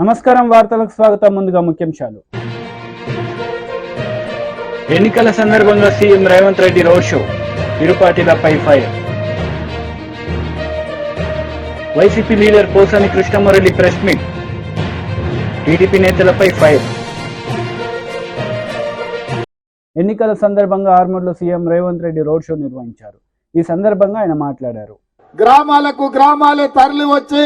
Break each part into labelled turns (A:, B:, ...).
A: నమస్కారం వార్తలకు స్వాగతం. ముందుగా ముఖ్యాంశాలు. ఎన్నికల సందర్భంగా CM Revanth Reddy road show. ఇరు పార్టీలపై fire. YCP leader Posani Krishna Murali press meet. TDP నేతలపై ఫైర్. ఎన్నికల సందర్భంగా ఆర్మూర్లో CM Revanth Reddy road show నిర్వహించారు. ఈ సందర్భంగా ఆయన మాట్లాడారు.
B: గ్రామాలకు గ్రామాలే తరలి వచ్చి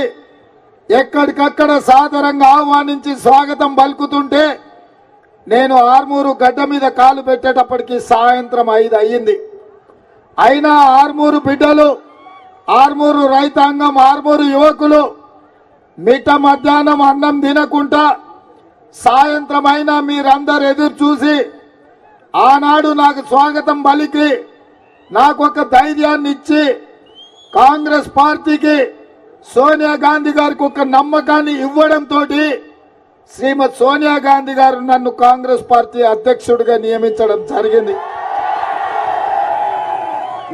B: ఎక్కడికక్కడ సాదరంగా ఆహ్వానించి స్వాగతం పలుకుతుంటే నేను ఆర్మూరు గడ్డ మీద కాలు పెట్టేటప్పటికి సాయంత్రం ఐదు అయ్యింది. అయినా ఆర్మూరు బిడ్డలు ఆర్మూరు రైతాంగం ఆర్మూరు యువకులు మిట్ట మధ్యాహ్నం అన్నం తినకుండా సాయంత్రం అయినా మీరందరు ఎదురు చూసి ఆనాడు నాకు స్వాగతం పలికి నాకు ఒక ధైర్యాన్ని ఇచ్చి కాంగ్రెస్ పార్టీకి సోనియా గాంధీ గారికి ఒక నమ్మకాన్ని ఇవ్వడంతో శ్రీమతి సోనియా గాంధీ గారు నన్ను కాంగ్రెస్ పార్టీ అధ్యక్షుడిగా నియమించడం జరిగింది.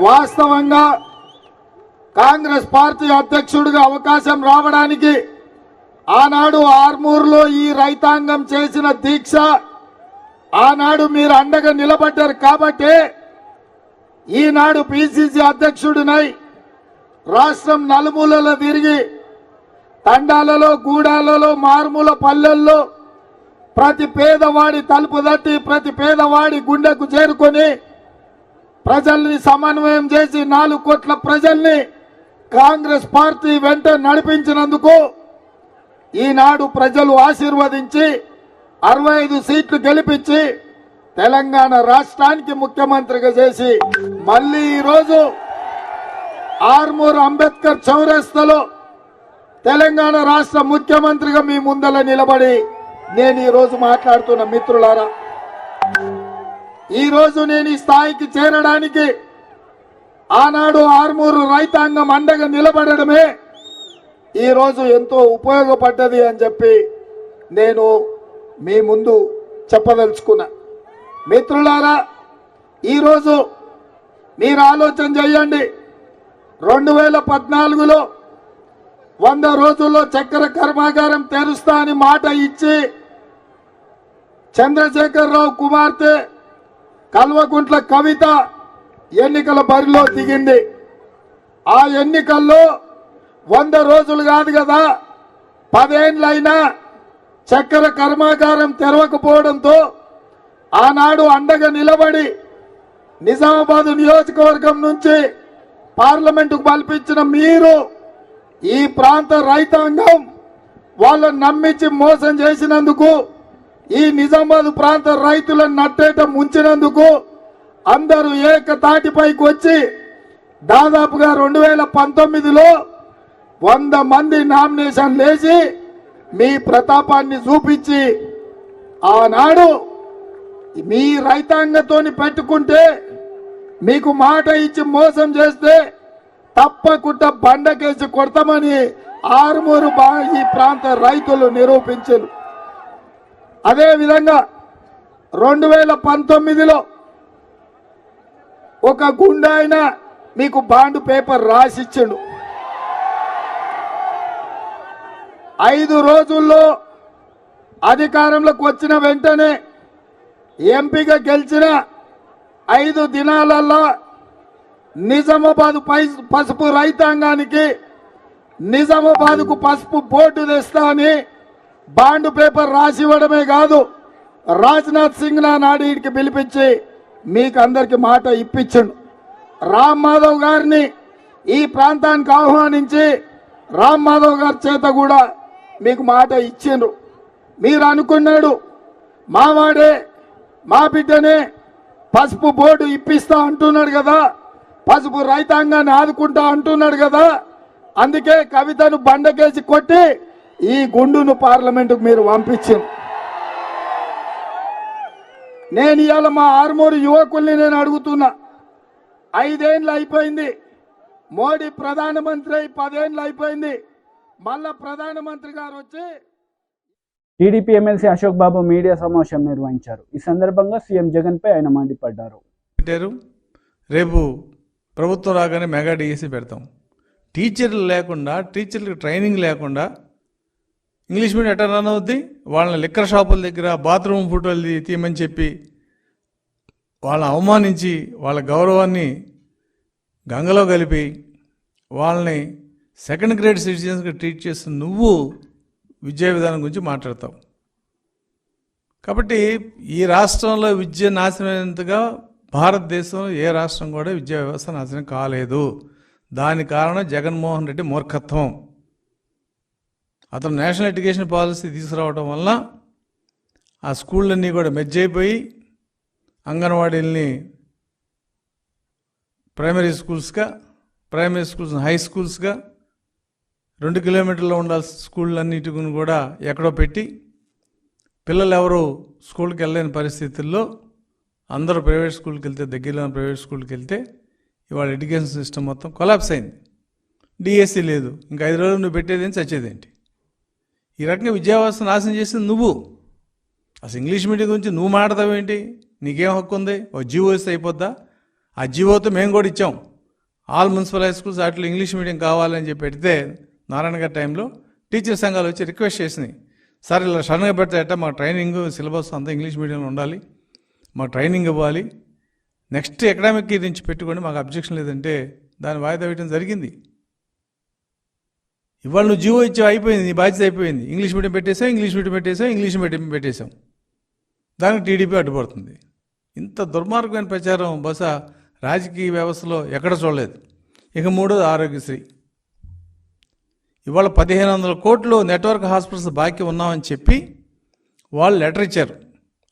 B: వాస్తవంగా కాంగ్రెస్ పార్టీ అధ్యక్షుడిగా అవకాశం రావడానికి ఆనాడు ఆర్మూర్లో ఈ రైతాంగం చేసిన దీక్ష ఆనాడు మీరు అండగా నిలబడ్డారు కాబట్టి ఈనాడు పిసిసి అధ్యక్షుడినై రాష్ట్రం నలుమూలలో తిరిగి తండాలలో గూడాలలో మారుమూల పల్లెల్లో ప్రతి పేదవాడి తలుపు తట్టి ప్రతి పేదవాడి గుండెకు చేరుకొని ప్రజల్ని సమన్వయం చేసి నాలుగు కోట్ల ప్రజల్ని కాంగ్రెస్ పార్టీ వెంట నడిపించినందుకు ఈనాడు ప్రజలు ఆశీర్వదించి అరవై ఐదు సీట్లు గెలిపించి తెలంగాణ రాష్ట్రానికి ముఖ్యమంత్రిగా చేసి మళ్ళీ ఈరోజు ఆర్మూర్ అంబేద్కర్ చౌరస్తలో తెలంగాణ రాష్ట్ర ముఖ్యమంత్రిగా మీ ముందల నిలబడి నేను ఈరోజు మాట్లాడుతున్న మిత్రులారా ఈరోజు నేను ఈ స్థాయికి చేరడానికి ఆనాడు ఆర్మూరు రైతాంగం అండగా నిలబడడమే ఈరోజు ఎంతో ఉపయోగపడ్డది అని చెప్పి నేను మీ ముందు చెప్పదలుచుకున్నా. మిత్రులారా ఈరోజు మీరు ఆలోచన చేయండి. రెండు వేల పద్నాలుగులో వంద రోజుల్లో చక్కెర కర్మాగారం తెరుస్తా అని మాట ఇచ్చి చంద్రశేఖరరావు కుమార్తె కల్వకుంట్ల కవిత ఎన్నికల బరిలో దిగింది. ఆ ఎన్నికల్లో వంద రోజులు కాదు కదా పదేండ్లైనా చక్కెర కర్మాగారం తెరవకపోవడంతో ఆనాడు అండగా నిలబడి నిజామాబాద్ నియోజకవర్గం నుంచి పార్లమెంటుకు పంపించిన మీరు ఈ ప్రాంత రైతాంగం వాళ్ళని నమ్మించి మోసం చేసినందుకు ఈ నిజామాబాద్ ప్రాంత రైతులను నట్టేట ముంచినందుకు అందరూ ఏకతాటిపైకి వచ్చి దాదాపుగా రెండు వేల పంతొమ్మిదిలో వంద మంది నామినేషన్ లేచి మీ ప్రతాపాన్ని చూపించి ఆనాడు మీ రైతాంగతోని పెట్టుకుంటే మీకు మాట ఇచ్చి మోసం చేస్తే తప్పకుండా బండకేసి కొడతామని ఆరుమూరు ఈ ప్రాంత రైతులు నిరూపించారు. అదేవిధంగా రెండు వేల పంతొమ్మిదిలో ఒక గుండాయన ఆయన మీకు బాండ్ పేపర్ రాసిచ్చిండు. ఐదు రోజుల్లో అధికారంలోకి వచ్చిన వెంటనే ఎంపీగా గెలిచిన ఐదు దినాలలో నిజామాబాద్ పై పసుపు రైతాంగానికి నిజామాబాద్కు పసుపు బోర్డు తెస్తా అని బాండ్ పేపర్ రాసి ఇవ్వడమే కాదు రాజ్నాథ్ సింగ్ నా నాడీడికి పిలిపించి మీకు అందరికి మాట ఇప్పించిండు రామ్ మాధవ్ గారిని ఈ ప్రాంతానికి ఆహ్వానించి రామ్ మాధవ్ గారి చేత కూడా మీకు మాట ఇచ్చిండ్రు. మీరు అనుకున్నాడు మావాడే మా బిడ్డనే పసుపు బోర్డు ఇప్పిస్తా అంటున్నాడు కదా. పసుపు రైతాంగాన్ని ఆదుకుంటా అంటున్నాడు కదా. అందుకే కవితను బండకేసి కొట్టి ఈ గుండును పార్లమెంటుకు మీరు పంపించింది నేను ఇవాళ మా ఆరుమూరు యువకుల్ని నేను అడుగుతున్నా. ఐదేళ్ళు అయిపోయింది. మోడీ ప్రధానమంత్రి అయి పదేళ్ళు అయిపోయింది. మళ్ళా ప్రధానమంత్రి గారు వచ్చి
A: TDP MLC Ashok Babu media సమావేశం నిర్వహించారు. ఈ సందర్భంగా సీఎం జగన్ పై ఆయన మండిపడ్డారు.
C: పెట్టారు. రేపు ప్రభుత్వం రాగానే మెగా డిఎస్సి పెడతాం. టీచర్లు లేకుండా టీచర్లకు ట్రైనింగ్ లేకుండా ఇంగ్లీష్ మీడియం ఎట్లా రన్ అవుద్ది? వాళ్ళని లిక్కర్ షాపుల దగ్గర బాత్రూమ్ ఫోటోలు తీయమని చెప్పి వాళ్ళని అవమానించి వాళ్ళ గౌరవాన్ని గంగలో కలిపి వాళ్ళని సెకండ్ గ్రేడ్ సిటిజన్స్గా ట్రీట్ చేస్తున్న నువ్వు విద్యా విధానం గురించి మాట్లాడతాం. కాబట్టి ఈ రాష్ట్రంలో విద్య నాశనమైనంతగా భారతదేశంలో ఏ రాష్ట్రం కూడా విద్యా వ్యవస్థ నాశనం కాలేదు. దాని కారణం జగన్మోహన్ రెడ్డి మూర్ఖత్వం. అతను నేషనల్ ఎడ్యుకేషన్ పాలసీ తీసుకురావడం వల్ల ఆ స్కూళ్ళన్నీ కూడా మెజ్జైపోయి అయిపోయి అంగన్వాడీల్ని ప్రైమరీ స్కూల్స్గా ప్రైమరీ స్కూల్స్ హై స్కూల్స్గా రెండు కిలోమీటర్లో ఉండాల్సిన స్కూళ్ళన్నిటిని కూడా ఎక్కడో పెట్టి పిల్లలు ఎవరు స్కూల్కి వెళ్ళలేని పరిస్థితుల్లో అందరూ ప్రైవేట్ స్కూల్కి వెళ్తే దగ్గరలో ఉన్న ప్రైవేట్ స్కూల్కి వెళ్తే ఇవాళ ఎడ్యుకేషన్ సిస్టమ్ మొత్తం కొలాప్స్ అయింది. డిఎస్సి లేదు. ఇంకా ఐదు రోజులు నువ్వు పెట్టేదేంటి చచ్చేదేంటి ఈ రకంగా విద్యావ్యవస్థ నాశనం చేసింది నువ్వు. అసలు ఇంగ్లీష్ మీడియం గురించి నువ్వు మాట్లాడతావేంటి నీకేం హక్కు ఉంది? ఓ జీవో ఇస్తే అయిపోద్దా? ఆ జీవోతో మేము కూడా ఇచ్చాం. ఆల్ మున్సిపల్ హై స్కూల్స్ వాటిలో ఇంగ్లీష్ మీడియం కావాలని చెప్పి పెడితే నారాయణ గారి టైంలో టీచర్ సంఘాలు వచ్చి రిక్వెస్ట్ చేసినాయి. సార్ ఇలా సడన్గా పెడతాయట మా ట్రైనింగ్ సిలబస్ అంతా ఇంగ్లీష్ మీడియంలో ఉండాలి. మా ట్రైనింగ్ ఇవ్వాలి. నెక్స్ట్ ఎకడామిక్ ఇయర్ నుంచి పెట్టుకోండి మాకు అబ్జెక్షన్ లేదంటే దాన్ని వాయిదా వేయడం జరిగింది. ఇవాళ నువ్వు జీవో ఇచ్చావు అయిపోయింది నీ బాధ్యత అయిపోయింది. ఇంగ్లీష్ మీడియం పెట్టేసాం ఇంగ్లీష్ మీడియం పెట్టేసాం ఇంగ్లీష్ మీడియం పెట్టేశాం దానికి టీడీపీ అడ్డుపడుతుంది. ఇంత దుర్మార్గమైన ప్రచారం బహుశా రాజకీయ వ్యవస్థలో ఎక్కడ చూడలేదు. ఇక మూడోది ఆరోగ్యశ్రీ. ఇవాళ పదిహేను వందల కోట్లు నెట్వర్క్ హాస్పిటల్స్ బాకీ ఉన్నామని చెప్పి వాళ్ళు లెటర్ ఇచ్చారు.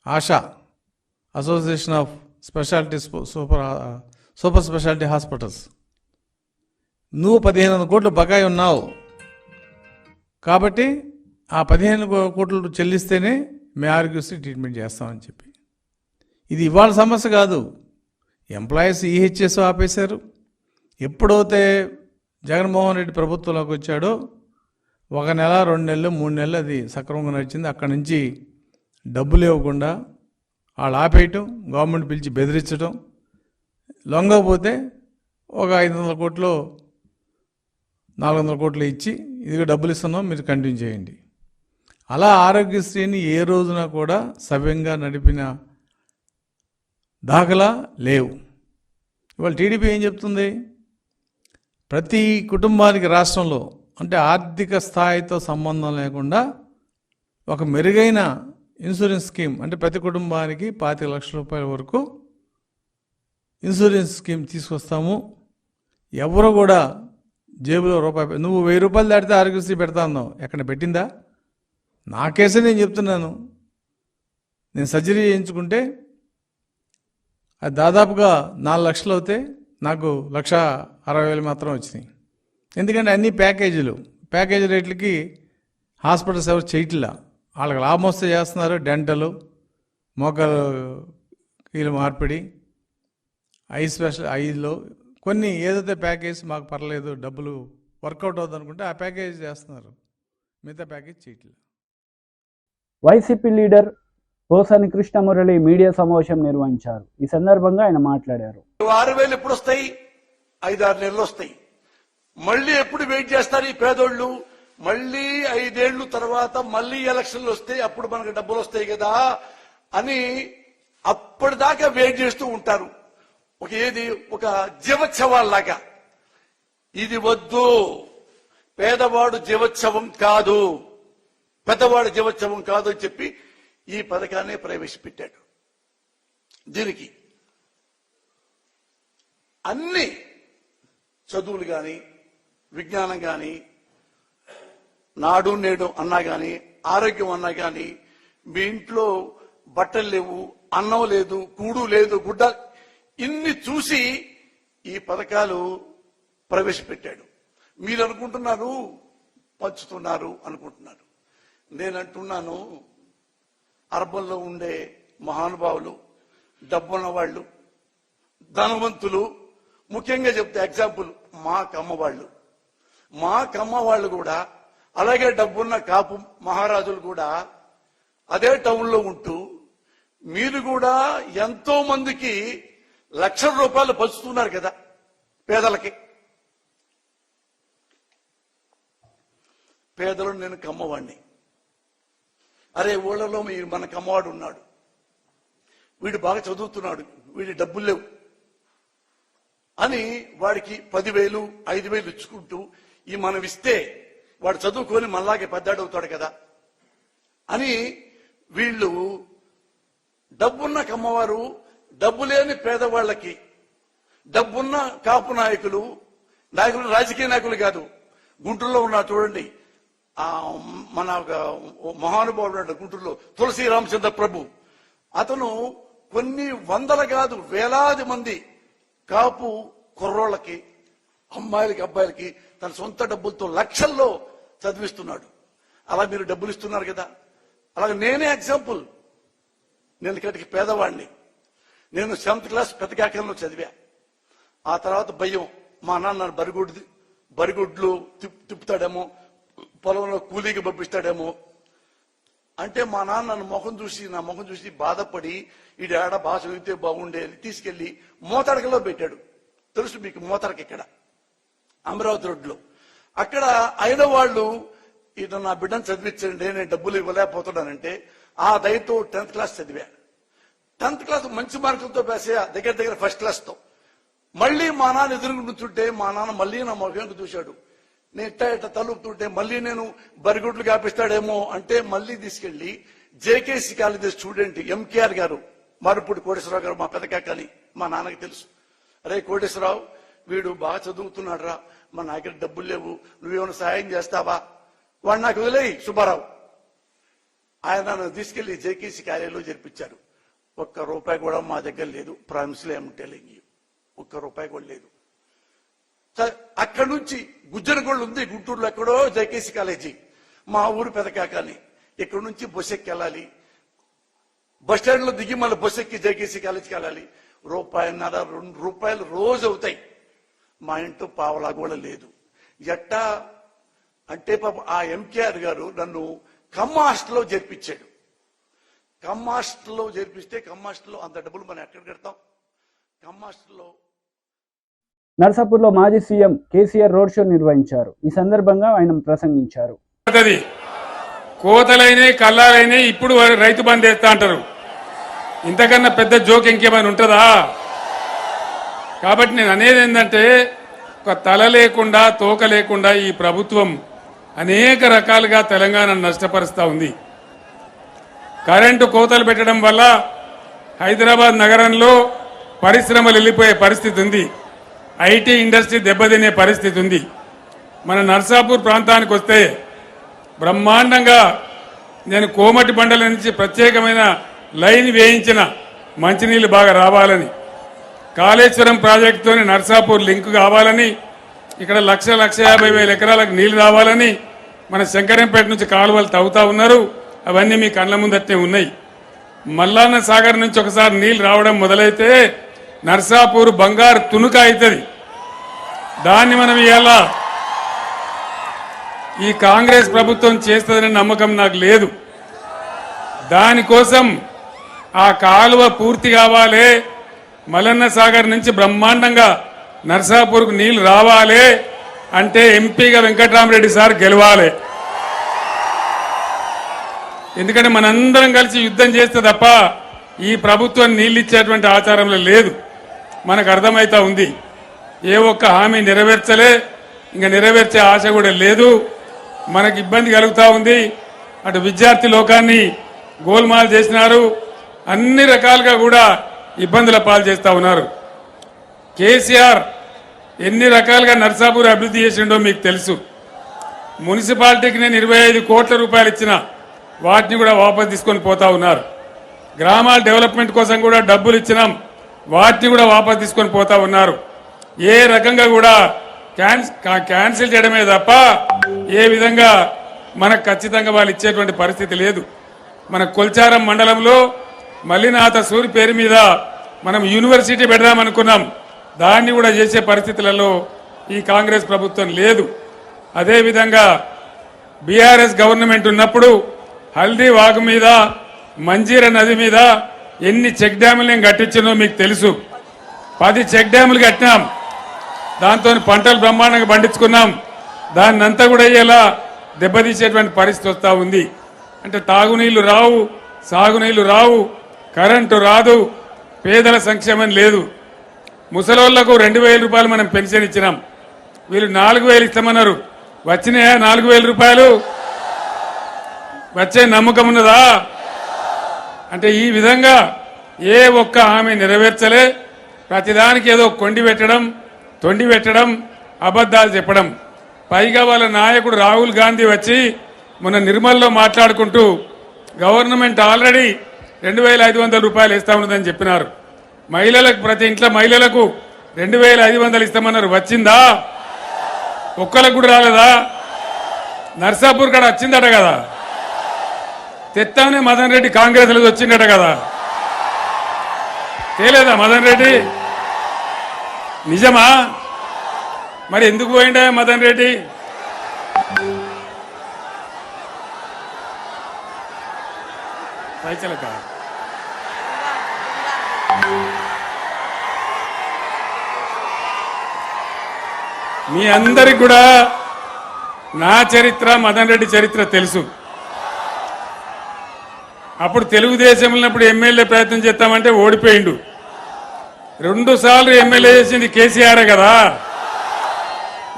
C: ASHA association of speciality super super speciality hospitals. నువ్వు పదిహేను వందల కోట్లు బకాయి ఉన్నావు. కాబట్టి ఆ పదిహేను కో- కోట్లు చెల్లిస్తేనే మేము ఆరోగ్యశ్రీ ట్రీట్మెంట్ చేస్తామని చెప్పి. ఇది ఇవాళ సమస్య కాదు. ఎంప్లాయీస్ ఈహెచ్ఎస్ ఆపేశారు. ఎప్పుడైతే జగన్మోహన్ రెడ్డి ప్రభుత్వంలోకి వచ్చాడో. ఒక నెల రెండు నెలలు మూడు నెలలు అది సక్రమంగా నడిచింది. అక్కడి నుంచి డబ్బులు ఇవ్వకుండా వాళ్ళు ఆపేయటం గవర్నమెంట్ పిలిచి బెదిరించడం లొంగకపోతే ఒక ఐదు వందల కోట్లు నాలుగు వందల కోట్లు ఇచ్చి ఇదిగో డబ్బులు ఇస్తున్నాం మీరు కంటిన్యూ చేయండి. అలా ఆరోగ్యశ్రీని ఏ రోజున కూడా సవ్యంగా నడిపిన దాఖలా లేవు. ఇవాళ టీడీపీ ఏం చెప్తుంది? ప్రతి కుటుంబానికి రాష్ట్రంలో అంటే ఆర్థిక స్థాయితో సంబంధం లేకుండా ఒక మెరుగైన ఇన్సూరెన్స్ స్కీమ్ అంటే ప్రతి కుటుంబానికి పాతిక లక్షల రూపాయల వరకు ఇన్సూరెన్స్ స్కీమ్ తీసుకొస్తాము. ఎవరు కూడా జేబులో రూపాయి నువ్వు వెయ్యి రూపాయలు దాటితే ఆరోగ్యశ్రీ పెడతా అన్నావు. ఎక్కడ పెట్టిందా? నా కేసే నేను చెప్తున్నాను. నేను సర్జరీ చేయించుకుంటే అది దాదాపుగా నాలుగు లక్షలు అవుతాయి. నాకు లక్ష అరవై వేలు మాత్రం వచ్చినాయి. ఎందుకంటే అన్ని ప్యాకేజీలు ప్యాకేజీ రేట్లకి హాస్పిటల్స్ ఎవరు చేయట్లా. వాళ్ళకి లాభం వస్తే చేస్తున్నారు డెంటలు మోకాలు కీలు మార్పిడి ఐ స్పెషల్ ఐలో కొన్ని ఏదైతే ప్యాకేజ్ మాకు పర్లేదు డబ్బులు వర్కౌట్ అవుతుంది అనుకుంటే ఆ ప్యాకేజ్ చేస్తున్నారు. మిగతా ప్యాకేజ్ చేయట్లేదు
A: YCP leader Posani Krishna Murali media సమావేశం నిర్వహించారు. ఈ సందర్భంగా ఆయన మాట్లాడారు.
D: ఆరు వేలు ఎప్పుడు వస్తాయి? ఐదారు నెలలు వస్తాయి. మళ్ళీ ఎప్పుడు వెయిట్ చేస్తారు ఈ పేదోళ్ళు? మళ్ళీ ఐదేళ్ళు తర్వాత మళ్ళీ ఎలక్షన్లు వస్తే అప్పుడు మనకు డబ్బులు వస్తాయి కదా అని అప్పటిదాకా వెయిట్ చేస్తూ ఉంటారు. ఒక ఏది? ఒక జీవోత్సవాల్లాగా. ఇది వద్దు. పేదవాడు జీవోత్సవం కాదు. పెద్దవాడు జీవోత్సవం కాదు అని చెప్పి ఈ పథకాన్ని ప్రవేశపెట్టాడు. దీనికి అన్ని చదువులు కానీ విజ్ఞానం కానీ నాడు నేడు అన్నా కానీ ఆరోగ్యం అన్నా కానీ మీ ఇంట్లో బట్టలు లేవు అన్నం లేదు కూడు లేదు గుడ్డ ఇన్ని చూసి ఈ పథకాలు ప్రవేశపెట్టాడు. మీరు అనుకుంటున్నారు పంచుతున్నారు అనుకుంటున్నారు నేను అంటున్నాను అర్బన్లో ఉండే మహానుభావులు డబ్బున్న వాళ్ళు ధనవంతులు ముఖ్యంగా చెప్తే ఎగ్జాంపుల్ మా కమ్మ వాళ్ళు. మా కమ్మ వాళ్ళు కూడా అలాగే డబ్బున్న కాపు మహారాజులు కూడా అదే టౌన్లో ఉంటూ మీరు కూడా ఎంతో మందికి లక్షల రూపాయలు పంచుతున్నారు కదా పేదలకి. పేదలు నేను కమ్మవాణ్ణి. అరే ఊళ్ళలో మీరు మన కమ్మవాడు ఉన్నాడు. వీడు బాగా చదువుతున్నాడు వీడి డబ్బులు లేవు. అని వాడికి పదివేలు ఐదు వేలు ఇచ్చుకుంటూ ఈ మనం ఇస్తే వాడు చదువుకొని మళ్ళాగే పెద్దాడవుతాడు కదా అని వీళ్ళు డబ్బున్న కమ్మవారు డబ్బు లేని పేదవాళ్ళకి డబ్బున్న కాపు నాయకులు నాయకులు రాజకీయ నాయకులు కాదు గుంటూరులో ఉన్నారు చూడండి ఆ మన ఒక మహానుభావుడు గుంటూరులో తులసి రామచంద్ర ప్రభు. అతను కొన్ని వందల కాదు వేలాది మంది కాపు కుర్రోళ్ళకి అమ్మాయిలకి అబ్బాయిలకి తన సొంత డబ్బులతో లక్షల్లో చదివిస్తున్నాడు. అలా మీరు డబ్బులు ఇస్తున్నారు కదా. అలాగే నేనే ఎగ్జాంపుల్. నేను ఇక్కడికి పేదవాడిని. నేను సెవెంత్ క్లాస్ పెద్దకాకంలో చదివా. ఆ తర్వాత భయం. మా నాన్న బరిగుడ్ది బరిగుడ్డు బరిగుడ్లు తిప్పు తిప్పుతాడేమో. పొలంలో కూలీకి పంపిస్తాడేమో. అంటే మా నాన్న నన్ను ముఖం చూసి నా ముఖం చూసి బాధపడి ఈ ఆడ బాగా చదివితే బాగుండే అని తీసుకెళ్ళి మోతడకలో పెట్టాడు. తెలుసు మీకు మోతడక ఇక్కడ అమరావతి రోడ్లో అక్కడ అయిన వాళ్ళు ఇది నా బిడ్డను చదివించండి నేను డబ్బులు ఇవ్వలేకపోతున్నానంటే ఆ దయతో టెన్త్ క్లాస్ చదివా. టెన్త్ క్లాస్ మంచి మార్కులతో పాస్ దగ్గర దగ్గర ఫస్ట్ క్లాస్తో. మళ్ళీ మా నాన్న ఎదురుగా నుంచుంటే మా నాన్న మళ్ళీ నా ముఖంకి చూశాడు. నేను ఇట్ట ఇట్ట తలుపుతుంటే మళ్ళీ నేను బరిగుడ్లు కాపిస్తాడేమో అంటే మళ్ళీ తీసుకెళ్ళి జేకేసీ కాలేజీ స్టూడెంట్ ఎంకేఆర్ గారు మారుపూడి కోటేశ్వరరావు గారు మా పెదకాకని మా నాన్నకి తెలుసు. అరే కోటేశ్వరరావు వీడు బాగా చదువుతున్నాడు రా మా నా దగ్గర డబ్బులు లేవు నువ్వేమైనా సహాయం చేస్తావా? వాడు నాకు వదిలేయి సుబ్బారావు. ఆయన నన్ను తీసుకెళ్ళి జేకేసీ కార్యాలయంలో జరిపించారు ఒక్క రూపాయి కూడా మా దగ్గర లేదు. ప్రామిస్లే టెలింగ్ లేని ఒక్క రూపాయి కూడా లేదు. అక్కడి నుంచి గుజ్జనగోళ్ళు ఉంది గుంటూరులో ఎక్కడో జేకేసీ కాలేజీ. మా ఊరు పెదకాకని. ఇక్కడ నుంచి బస్ ఎక్కి వెళ్ళాలి బస్ స్టాండ్లో దిగి మళ్ళీ బస్ ఎక్కి జేకేసీ కాలేజీకి వెళ్ళాలి. రూపాయన్నర రెండు రూపాయలు రోజు అవుతాయి. మా ఇంట్లో పావలా కూడా లేదు. ఎట్టా? అంటే పాపం ఆ ఎంకేఆర్ గారు నన్ను కమ్మ హాస్టల్లో చేర్పించాడు కమ్మ హాస్టల్లో చేర్పిస్తే కమ్మ హాస్టల్లో అంత డబ్బులు మనం ఎక్కడ కడతాం? కమ్మ హాస్టల్లో
A: నర్సాపూర్లో మాజీ సీఎం కేసీఆర్ రోడ్ షో నిర్వహించారు. ఈ సందర్భంగా ఆయన ప్రసంగించారు.
E: కోతలైనవి కళ్ళాలైనవి ఇప్పుడు రైతు బంద్ వేస్తా అంటారు. ఇంతకన్నా పెద్ద జోక్ ఇంకేమైనా ఉంటుందా? కాబట్టి నేను అనేది ఏంటంటే ఒక తల లేకుండా తోక లేకుండా ఈ ప్రభుత్వం అనేక రకాలుగా తెలంగాణను నష్టపరుస్తూ ఉంది. కరెంటు కోతలు పెట్టడం వల్ల హైదరాబాద్ నగరంలో పరిశ్రమలు వెళ్ళిపోయే పరిస్థితి ఉంది. ఐటీ ఇండస్ట్రీ దెబ్బతినే పరిస్థితి ఉంది. మన నర్సాపూర్ ప్రాంతానికి వస్తే బ్రహ్మాండంగా నేను కోమటి బండల నుంచి ప్రత్యేకమైన లైన్ వేయించిన మంచినీళ్ళు బాగా రావాలని కాళేశ్వరం ప్రాజెక్టుతోని నర్సాపూర్ లింక్ కావాలని ఇక్కడ లక్ష లక్ష యాభై వేల ఎకరాలకు నీళ్ళు రావాలని మన శంకరంపేట నుంచి కాలువలు తవ్వుతా ఉన్నారు. అవన్నీ మీ కళ్ళ ముందట్టే ఉన్నాయి. మల్లాన్న సాగర్ నుంచి ఒకసారి నీళ్ళు రావడం మొదలైతే నర్సాపూర్ బంగారు తునుక అవుతుంది. దాన్ని మనం ఇవాళ ఈ కాంగ్రెస్ ప్రభుత్వం చేస్తుందనే నమ్మకం నాకు లేదు. దానికోసం ఆ కాలువ పూర్తి కావాలి. మలన్న సాగర్ నుంచి బ్రహ్మాండంగా నర్సాపూర్కు నీళ్ళు రావాలి అంటే ఎంపీగా వెంకట్రామరెడ్డి సార్ గెలవాలి. ఎందుకంటే మనందరం కలిసి యుద్ధం చేస్తే తప్ప ఈ ప్రభుత్వం నీళ్ళు ఇచ్చేటువంటి ఆచారంలో లేదు. మనకు అర్థమైతా ఉంది. ఏ ఒక్క హామీ నెరవేర్చలే ఇంకా నెరవేర్చే ఆశ కూడా లేదు. మనకు ఇబ్బంది కలుగుతూ ఉంది. అటు విద్యార్థి లోకాన్ని గోల్మాల్ చేసినారు. అన్ని రకాలుగా కూడా ఇబ్బందుల పాలు చేస్తూ ఉన్నారు. కేసీఆర్ ఎన్ని రకాలుగా నర్సాపూర్ అభివృద్ధి చేసిండో మీకు తెలుసు. మున్సిపాలిటీకి నేను ఇరవై ఐదు కోట్ల రూపాయలు ఇచ్చిన వాటిని కూడా వాపసు తీసుకొని పోతా ఉన్నారు. గ్రామాల డెవలప్మెంట్ కోసం కూడా డబ్బులు ఇచ్చినాం. వాటిని కూడా వాపస్ తీసుకొని పోతా ఉన్నారు. ఏ రకంగా కూడా క్యాన్సిల్ చేయడమే తప్ప ఏ విధంగా మనకు ఖచ్చితంగా వాళ్ళు ఇచ్చేటువంటి పరిస్థితి లేదు. మన కొల్చారం మండలంలో మల్లినాథ సూరి పేరు మీద మనం యూనివర్సిటీ పెడదామనుకున్నాం దాన్ని కూడా చేసే పరిస్థితులలో ఈ కాంగ్రెస్ ప్రభుత్వం లేదు. అదేవిధంగా బీఆర్ఎస్ గవర్నమెంట్ ఉన్నప్పుడు హల్దీ వాగు మీద మంజీర నది మీద ఎన్ని చెక్ డ్యాములు నేను కట్టించినో మీకు తెలుసు. పది చెక్ డ్యాములు కట్టినాం. దాంతో పంటలు బ్రహ్మాండంగా పండించుకున్నాం. దాన్ని అంతా కూడా ఇలా దెబ్బతీసేటువంటి పరిస్థితి వస్తూ ఉంది. అంటే తాగునీళ్ళు రావు సాగునీళ్ళు రావు కరెంటు రాదు పేదల సంక్షేమం లేదు. ముసలోళ్ళకు రెండు వేల రూపాయలు మనం పెన్షన్ ఇచ్చినాం. వీళ్ళు నాలుగు వేలు ఇస్తామన్నారు. వచ్చినాయా నాలుగు వేల రూపాయలు? వచ్చే నమ్మకం ఉన్నదా? అంటే ఈ విధంగా ఏ ఒక్క హామీ నెరవేర్చలే. ప్రతిదానికి ఏదో కొండి పెట్టడం తొండి పెట్టడం అబద్ధాలు చెప్పడం. పైగా వాళ్ళ నాయకుడు రాహుల్ గాంధీ వచ్చి మొన్న నిర్మల్లో మాట్లాడుకుంటూ గవర్నమెంట్ ఆల్రెడీ రెండు వేల ఐదు వందల రూపాయలు ఇస్తా ఉన్నదని చెప్పినారు. మహిళలకు ప్రతి ఇంట్లో మహిళలకు రెండు వేల ఐదు వందలు ఇస్తామన్నారు. వచ్చిందా? ఒక్కలకు కూడా రాలేదా? నర్సాపూర్ కాడ వచ్చిందట కదా. తెత్తానే మదన్ రెడ్డి కాంగ్రెస్లో వచ్చిండట కదా. తేలేదా మదన్ రెడ్డి? నిజమా? మరి ఎందుకు పోయిండే మదన్ రెడ్డి? పైచలక. మీ అందరికి కూడా నా చరిత్ర మదన్ రెడ్డి చరిత్ర తెలుసు. అప్పుడు తెలుగుదేశం ఉన్నప్పుడు ఎమ్మెల్యే ప్రయత్నం చేస్తామంటే ఓడిపోయిండు. రెండు సార్లు ఎమ్మెల్యే చేసింది కేసీఆర్ కదా.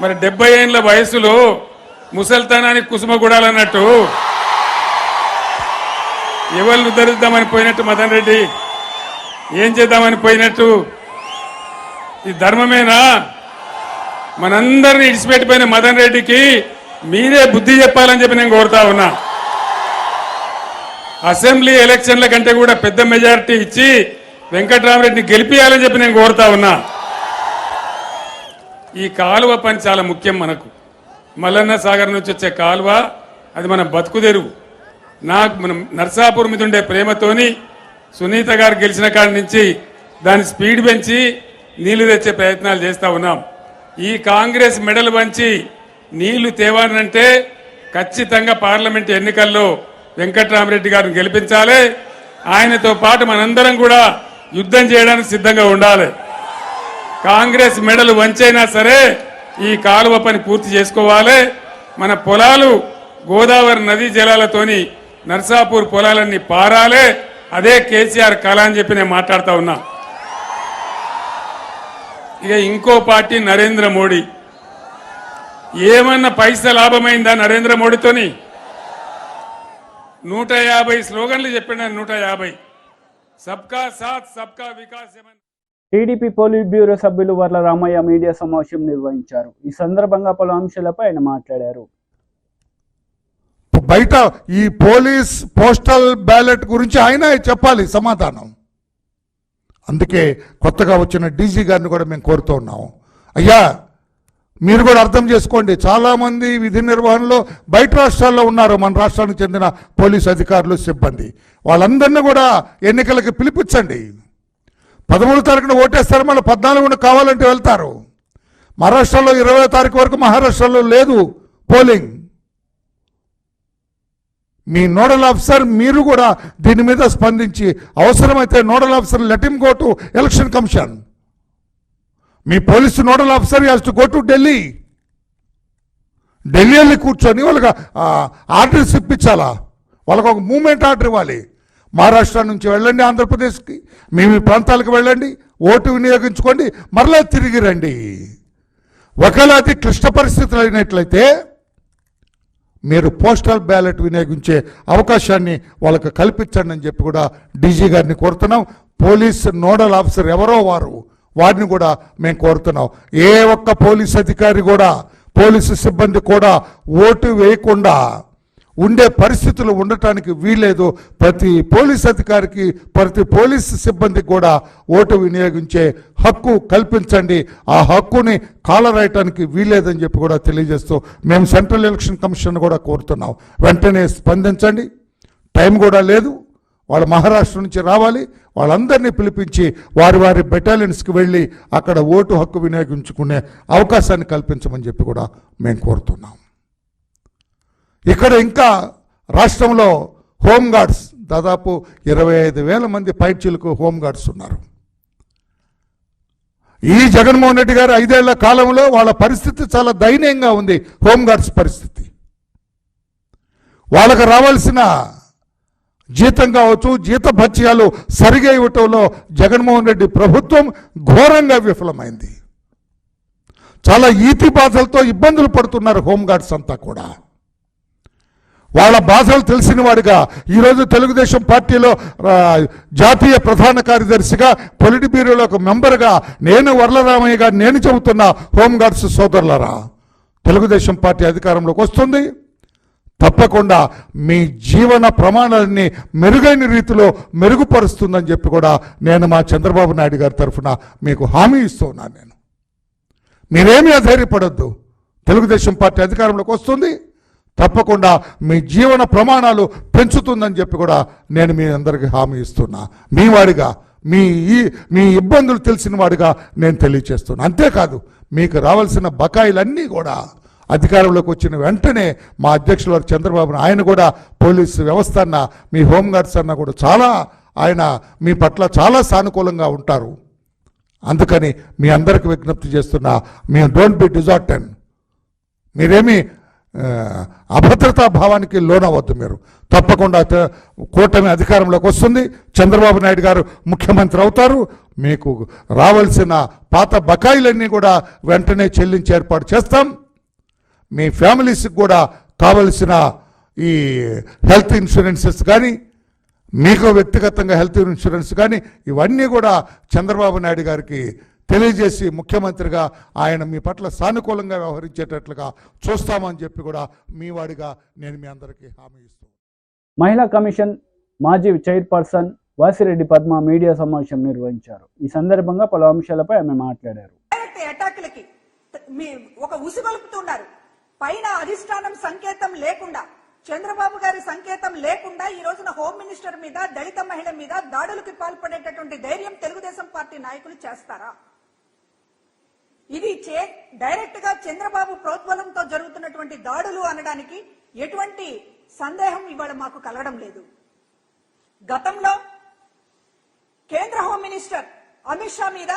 E: మరి డెబ్బై ఏళ్ళ వయసులో ముసల్తనానికి కుసుమగుడాలన్నట్టు ఎవరిని ఉద్ధరిద్దామని పోయినట్టు మదన్ రెడ్డి? ఏం చేద్దామని పోయినట్టు? ఇది ధర్మమేనా? మనందరిని ఇడిచిపెట్టిపోయిన మదన్ రెడ్డికి మీరే బుద్ధి చెప్పాలని చెప్పి నేను కోరుతా ఉన్నా. అసెంబ్లీ ఎలక్షన్ల కంటే కూడా పెద్ద మెజారిటీ ఇచ్చి వెంకటరామరెడ్డిని గెలిపియాలని చెప్పి నేను కోరుతా ఉన్నా. ఈ కాలువ పని చాలా ముఖ్యం మనకు. మల్లన్న సాగర్ నుంచి వచ్చే కాలువ అది మన బతుకుదెరువు నాకు మనం నర్సాపూర్ మీద ఉండే ప్రేమతోని సునీత గారు గెలిచిన కాడి నుంచి దాని స్పీడ్ పెంచి నీళ్ళు తెచ్చే ప్రయత్నాలు చేస్తూ ఉన్నాం. ఈ కాంగ్రెస్ మెడలు వంచి నీళ్ళు తేవాలంటే ఖచ్చితంగా పార్లమెంట్ ఎన్నికల్లో వెంకట్రామరెడ్డి గారిని గెలిపించాలి. ఆయనతో పాటు మనందరం కూడా యుద్ధం చేయడానికి సిద్ధంగా ఉండాలి. కాంగ్రెస్ మెడలు వంచైనా సరే ఈ కాలువ పని పూర్తి చేసుకోవాలి. మన పొలాలు గోదావరి నదీ జలాలతోని నర్సాపూర్ పొలాలన్నీ పారాలే. అదే కేసీఆర్ కళ అని చెప్పి నేను మాట్లాడుతూ ఉన్నా. ఇక ఇంకో పార్టీ నరేంద్ర మోడీ. ఏమన్నా పైసా లాభమైందా నరేంద్ర మోడీతోని? నూట యాభై స్లోగన్లు చెప్పిన నూట యాభై సబ్కా సాత్ సబ్కా వికాస్
A: టీడీపీ పోలిట్ బ్యూరో సభ్యులు వర్ల రామయ్య మీడియా సమావేశం నిర్వహించారు. ఈ సందర్భంగా పలు అంశాలపై ఆయన మాట్లాడారు.
F: బయట ఈ పోలీస్ పోస్టల్ బ్యాలెట్ గురించి ఆయన చెప్పాలి సమాధానం. అందుకే కొత్తగా వచ్చిన డీజీ గారిని కూడా మేము కోరుతూ ఉన్నాము. అయ్యా మీరు కూడా అర్థం చేసుకోండి. చాలామంది విధి నిర్వహణలో బయట రాష్ట్రాల్లో ఉన్నారు. మన రాష్ట్రానికి చెందిన పోలీస్ అధికారులు సిబ్బంది. వాళ్ళందరినీ కూడా ఎన్నికలకు పిలిపించండి. పదమూడు తారీఖున ఓటేస్తారు. మళ్ళీ పద్నాలుగున కావాలంటే వెళ్తారు. మహారాష్ట్రలో ఇరవై తారీఖు వరకు మహారాష్ట్రలో లేదు పోలింగ్. మీ నోడల్ ఆఫీసర్ మీరు కూడా దీని మీద స్పందించి అవసరమైతే nodal officer let go to election commission. Me police nodal officer has to go to Delhi Delhi వెళ్ళి కూర్చొని వాళ్ళకి ఆర్డర్స్ ఇప్పించాలా? వాళ్ళకి ఒక మూమెంట్ ఆర్డర్ ఇవ్వాలి. మహారాష్ట్ర నుంచి వెళ్ళండి ఆంధ్రప్రదేశ్కి మీ మీ ప్రాంతాలకు వెళ్ళండి ఓటు వినియోగించుకోండి మరలా తిరిగి రండి. ఒకవేళ అది క్లిష్ట పరిస్థితులు అయినట్లయితే మీరు పోస్టల్ బ్యాలెట్ వినియోగించే అవకాశాన్ని వాళ్ళకి కల్పించండి అని చెప్పి కూడా డీజీ గారిని కోరుతున్నాం. పోలీస్ నోడల్ ఆఫీసర్ ఎవరో వారు వారిని కూడా మేము కోరుతున్నాం. ఏ ఒక్క పోలీస్ అధికారి కూడా పోలీసు సిబ్బంది కూడా ఓటు వేయకుండా ఉండే పరిస్థితులు ఉండటానికి వీలేదు ప్రతి పోలీస్ అధికారికి ప్రతి పోలీస్ సిబ్బందికి కూడా ఓటు వినియోగించే హక్కు కల్పించండి. ఆ హక్కుని కాలరాయటానికి వీలేదని చెప్పి కూడా తెలియజేస్తూ మేము సెంట్రల్ ఎలక్షన్ కమిషన్ కూడా కోరుతున్నాం. వెంటనే స్పందించండి. టైం కూడా లేదు. వాళ్ళు మహారాష్ట్ర నుంచి రావాలి వాళ్ళందరినీ పిలిపించి వారి వారి బెటాలియన్స్కి వెళ్ళి అక్కడ ఓటు హక్కు వినియోగించుకునే అవకాశాన్ని కల్పించమని చెప్పి కూడా మేము కోరుతున్నాం. ఇక్కడ ఇంకా రాష్ట్రంలో హోంగార్డ్స్ దాదాపు ఇరవై ఐదు వేల మంది పైచీలకు హోంగార్డ్స్ ఉన్నారు. ఈ జగన్మోహన్ రెడ్డి గారు ఐదేళ్ళ కాలంలో వాళ్ళ పరిస్థితి చాలా దయనీయంగా ఉంది హోంగార్డ్స్ పరిస్థితి. వాళ్ళకు రావాల్సిన జీతం కావచ్చు జీత భత్యాలు సరిగా ఇవ్వటంలో జగన్మోహన్ రెడ్డి ప్రభుత్వం ఘోరంగా విఫలమైంది. చాలా ఈతి బాధలతో ఇబ్బందులు పడుతున్నారు హోంగార్డ్స్ అంతా కూడా. వాళ్ళ బాధలు తెలిసిన వాడిగా ఈరోజు తెలుగుదేశం పార్టీలో జాతీయ ప్రధాన కార్యదర్శిగా పొలిటి బ్యూరోలో ఒక మెంబర్గా నేను వరలరామయ్య గారు నేను చెబుతున్నా హోంగార్డ్స్ సోదరులరా తెలుగుదేశం పార్టీ అధికారంలోకి వస్తుంది. తప్పకుండా మీ జీవన ప్రమాణాలని మెరుగైన రీతిలో మెరుగుపరుస్తుందని చెప్పి కూడా నేను మా చంద్రబాబు నాయుడు గారి తరఫున మీకు హామీ ఇస్తున్నాను నేను. మీరేమీ అధైర్యపడొద్దు. తెలుగుదేశం పార్టీ అధికారంలోకి వస్తుంది. తప్పకుండా మీ జీవన ప్రమాణాలు పెంచుతుందని చెప్పి కూడా నేను మీ అందరికీ హామీ ఇస్తున్నా. మీ వాడిగా మీ ఈ మీ ఇబ్బందులు తెలిసిన వాడిగా నేను తెలియచేస్తున్నా. అంతేకాదు మీకు రావాల్సిన బకాయిలన్నీ కూడా అధికారంలోకి వచ్చిన వెంటనే మా అధ్యక్షులు చంద్రబాబు ఆయన కూడా పోలీసు వ్యవస్థ అన్న మీ హోంగార్డ్స్ అన్న కూడా చాలా ఆయన మీ పట్ల చాలా సానుకూలంగా ఉంటారు. అందుకని మీ అందరికి విజ్ఞప్తి చేస్తున్నా మేము డోంట్ బి డిజార్టన్ మీరేమి అభద్రతా భావానికి లోనవద్దు మీరు. తప్పకుండా కూటమి అధికారంలోకి వస్తుంది. చంద్రబాబు నాయుడు గారు ముఖ్యమంత్రి అవుతారు. మీకు రావాల్సిన పాత బకాయిలన్నీ కూడా వెంటనే చెల్లించి ఏర్పాటు చేస్తాం. మీ ఫ్యామిలీస్కి కూడా కావలసిన ఈ హెల్త్ ఇన్సూరెన్సెస్ కానీ మీకు వ్యక్తిగతంగా హెల్త్ ఇన్సూరెన్స్ కానీ ఇవన్నీ కూడా చంద్రబాబు నాయుడు గారికి తెలియజేసి ముఖ్యమంత్రిగా ఆయన మీ పట్ల సానుకూలంగా వ్యవహరించేటట్లుగా చూస్తామని చెప్పి కూడా మీ వాడిగా నేను మీ అందరికీ హామీ ఇస్తున్నాను
A: మహిళా కమిషన్ మాజీ చైర్పర్సన్ వాసిరెడ్డి పద్మ మీడియా సమావేశం నిర్వహించారు. ఈ సందర్భంగా పలు అంశాలపై ఆమె మాట్లాడారు.
G: ఒక ఉసిగొలుపుతున్నారు పైన అధిష్టానం సంకేతం లేకుండా చంద్రబాబు గారి సంకేతం లేకుండా ఈ రోజున హోమ్ మినిస్టర్ మీద దళిత మహిళ మీద దాడులకు పాల్పడేటటువంటి ధైర్యం తెలుగుదేశం పార్టీ నాయకులు చేస్తారా? ఇది చే డైరెక్ట్గా చంద్రబాబు ప్రోద్బలంతో జరుగుతున్నటువంటి దాడులు అనడానికి ఎటువంటి సందేహం ఇవాళ మాకు కలగడం లేదు. గతంలో కేంద్ర హోమ్ మినిస్టర్ అమిత్ షా మీద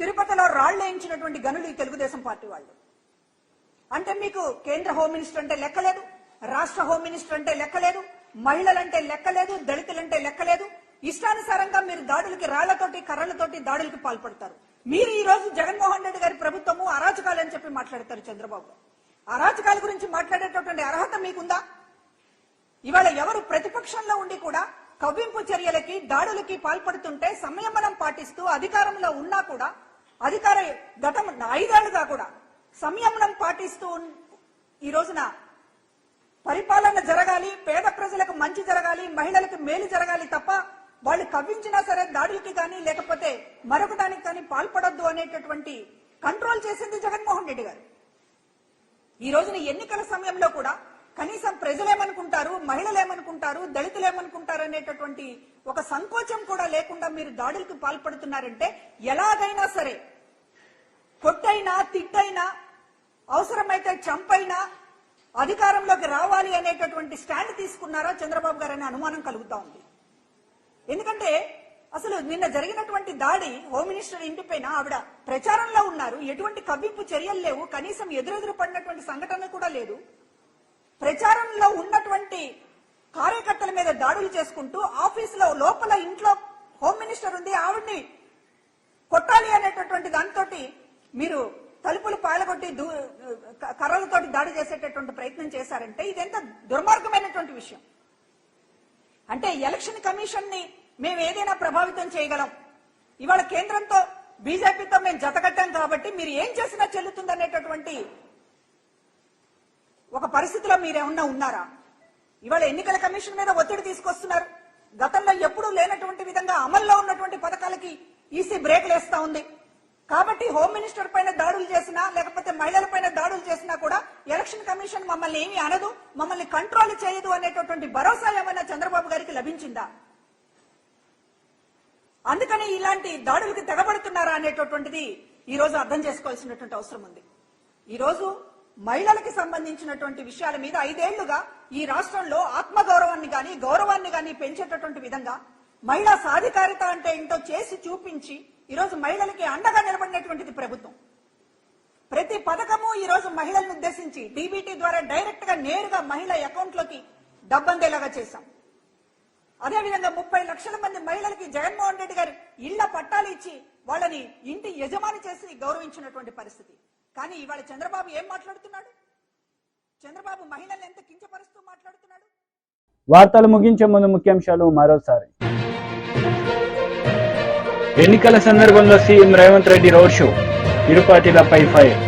G: తిరుపతిలో రాళ్ళేయించినటువంటి గనులు ఈ తెలుగుదేశం పార్టీ వాళ్ళు. అంటే మీకు కేంద్ర హోమ్ మినిస్టర్ అంటే లెక్కలేదు రాష్ట్ర హోమ్ మినిస్టర్ అంటే లెక్కలేదు మహిళలంటే లెక్కలేదు దళితులంటే లెక్కలేదు. ఇష్టానుసారంగా మీరు దాడులకి రాళ్ళతోటి కర్రలతోటి దాడులకి పాల్పడతారు. మీరు ఈ రోజు జగన్మోహన్ రెడ్డి గారి ప్రభుత్వము అరాచకాలు అని చెప్పి మాట్లాడతారు చంద్రబాబు. అరాచకాల గురించి మాట్లాడేటటువంటి అర్హత మీకుందా? ఇవాళ ఎవరు ప్రతిపక్షంలో ఉండి కూడా కవ్వింపు చర్యలకి దాడులకి పాల్పడుతుంటే సంయమనం పాటిస్తూ అధికారంలో ఉన్నా కూడా అధికార గతం ఐదేళ్ళుగా కూడా సంయమనం పాటిస్తూ ఈ రోజున పరిపాలన జరగాలి పేద ప్రజలకు మంచి జరగాలి మహిళలకు మేలు జరగాలి తప్ప వాళ్ళు కవ్వించినా సరే దాడులకి కానీ లేకపోతే మరొకటానికి కానీ పాల్పడొద్దు అనేటటువంటి కంట్రోల్ చేసింది జగన్మోహన్ రెడ్డి గారు. ఈ రోజున ఎన్నికల సమయంలో కూడా కనీసం ప్రజలేమనుకుంటారు మహిళలు ఏమనుకుంటారు దళితులు ఏమనుకుంటారు అనేటటువంటి ఒక సంకోచం కూడా లేకుండా మీరు దాడులకు పాల్పడుతున్నారంటే ఎలాగైనా సరే కొట్టైనా తిట్టైనా అవసరమైతే చంపైనా అధికారంలోకి రావాలి అనేటటువంటి స్టాండ్ తీసుకున్నారా చంద్రబాబు గారు అనే అనుమానం కలుగుతా ఉంది. ఎందుకంటే అసలు నిన్న జరిగినటువంటి దాడి హోమ్ మినిస్టర్ ఇంటిపైన ఆవిడ ప్రచారంలో ఉన్నారు. ఎటువంటి కవ్వింపు చర్యలు లేవు. కనీసం ఎదురెదురు పడినటువంటి సంఘటన కూడా లేదు. ప్రచారంలో ఉన్నటువంటి కార్యకర్తల మీద దాడులు చేసుకుంటూ ఆఫీసులో లోపల ఇంట్లో హోమ్ మినిస్టర్ ఉంది. ఆవిడ్ని కొట్టాలి అనేటటువంటి దానితోటి మీరు తలుపులు పాలగొట్టి దూ- క- కర్రలతోటి దాడి చేసేటటువంటి ప్రయత్నం చేశారంటే ఇదెంత దుర్మార్గమైనటువంటి విషయం. అంటే ఎలక్షన్ కమిషన్ని మేము ఏదైనా ప్రభావితం చేయగలం. ఇవాళ కేంద్రంతో బీజేపీతో మేము జతకట్టాం కాబట్టి మీరు ఏం చేసినా చెల్లుతుందనేటటువంటి ఒక పరిస్థితిలో మీరేమన్నా ఉన్నారా? ఇవాళ ఎన్నికల కమిషన్ మీద ఒత్తిడి తీసుకొస్తున్నారు. గతంలో ఎప్పుడూ లేనటువంటి విధంగా అమల్లో ఉన్నటువంటి పథకాలకి ఈసీ బ్రేక్లు వేస్తా ఉంది. కాబట్టి హోమ్ మినిస్టర్ పైన దాడులు చేసినా లేకపోతే మహిళల పైన దాడులు చేసినా కూడా ఎలక్షన్ కమిషన్ మమ్మల్ని ఏమి అనదు మమ్మల్ని కంట్రోల్ చేయదు అనేటటువంటి భరోసా ఏమైనా చంద్రబాబు గారికి లభించిందా? అందుకని ఇలాంటి దాడులకు తెగబడుతున్నారా అనేటటువంటిది ఈ రోజు అర్థం చేసుకోవాల్సినటువంటి అవసరం ఉంది. ఈ రోజు మహిళలకి సంబంధించినటువంటి విషయాల మీద ఐదేళ్ళుగా ఈ రాష్ట్రంలో ఆత్మగౌరవాన్ని గాని గౌరవాన్ని గాని పెంచేటటువంటి విధంగా మహిళా సాధికారిత అంటే ఏంటో చేసి చూపించి ఈ రోజు మహిళలకి అండగా నిలబడినటువంటిది ప్రభుత్వం. ప్రతి పథకము ఈ రోజు మహిళలను ఉద్దేశించి డీబీటీ ద్వారా డైరెక్ట్గా నేరుగా మహిళ అకౌంట్లోకి డబ్బందేలాగా చేశాం. అదేవిధంగా ముప్పై లక్షల మంది మహిళలకి జగన్మోహన్ రెడ్డి గారు ఇళ్ళ పట్టాలు ఇచ్చి వాళ్ళని ఇంటి యజమాని చేసి గౌరవించినటువంటి పరిస్థితి. కానీ ఇవాళ చంద్రబాబు ఏం మాట్లాడుతున్నాడు? చంద్రబాబు మహిళల్ని ఎంత కించపరుస్తూ మాట్లాడుతున్నాడు?
A: వార్తలు ముగించే ముందు ముఖ్యాంశాలు మరోసారి. ఎన్నికల సందర్భంలో CM Revanth Reddy road show ఇరు పార్టీలపై fire.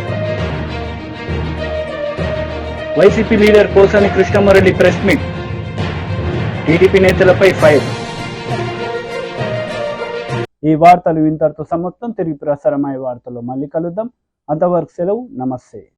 A: YCP leader Posani Krishnama Reddy press meet TDP నేతలపై ఫైర్. ఈ వార్తలు ఇంతటితో సమత్తం తిరిగి ప్రసారమయ్యే వార్తలు మళ్ళీ కలుద్దాం. అంతవరకు సెలవు. నమస్తే.